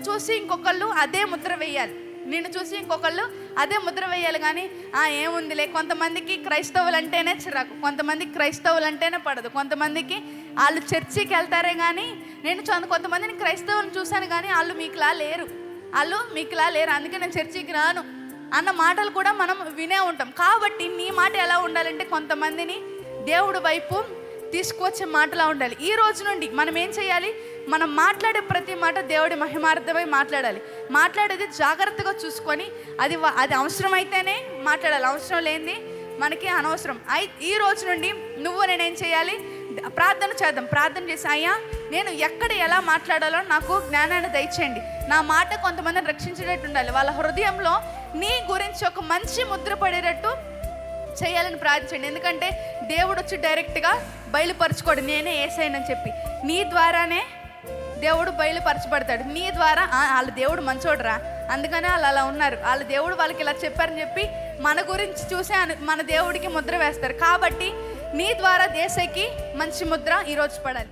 నిన్ను చూసి ఇంకొకళ్ళు అదే ముద్ర వేయాలి. నిన్ను చూసి ఇంకొకళ్ళు అదే ముద్ర వేయాలి కానీ ఆ ఏముందిలే కొంతమందికి క్రైస్తవులు అంటేనే చిరాకు కొంతమందికి క్రైస్తవులు అంటేనే పడదు కొంతమందికి వాళ్ళు చర్చికి వెళ్తారే కానీ నేను చూ- కొంతమందిని క్రైస్తవులను చూశాను కానీ వాళ్ళు మీకులా లేరు వాళ్ళు మీకులా లేరు అందుకే నేను చర్చికి రాను అన్న మాటలు కూడా మనం వినే ఉంటాం. కాబట్టి నీ మాట ఎలా ఉండాలంటే కొంతమందిని దేవుడి వైపు తీసుకువచ్చే మాటలా ఉండాలి. ఈ రోజు నుండి మనం ఏం చేయాలి? మనం మాట్లాడే ప్రతి మాట దేవుడి మహిమార్థమై మాట్లాడాలి. మాట్లాడేది జాగ్రత్తగా చూసుకొని అది అది అవసరమైతేనే మాట్లాడాలి. అవసరం లేనిది మనకి అనవసరం. అయి ఈ రోజు నుండి నువ్వు నేనేం చేయాలి? ప్రార్థన చేద్దాం. ప్రార్థన చేసి అయ్యా నేను ఎక్కడ ఎలా మాట్లాడాలో నాకు జ్ఞానాన్ని దయచేయండి. నా మాట కొంతమందిని రక్షించేటట్టు ఉండాలి. వాళ్ళ హృదయంలో నీ గురించి ఒక మంచి ముద్ర పడేటట్టు చేయాలని ప్రార్థించండి. ఎందుకంటే దేవుడు వచ్చి డైరెక్ట్గా బయలుపరచుకోడు. నేనే ఏసైనని చెప్పి. నీ ద్వారానే దేవుడు బయలుపరచబడతాడు. నీ ద్వారా వాళ్ళ దేవుడు మంచోడురా. అందుకనే వాళ్ళు అలా ఉన్నారు. వాళ్ళ దేవుడు వాళ్ళకి ఇలా చెప్పారని చెప్పి మన గురించి చూసే మన దేవుడికి ముద్ర వేస్తారు. కాబట్టి నీ ద్వారా దేశకి మంచి ముద్ర ఈరోజు పడాలి.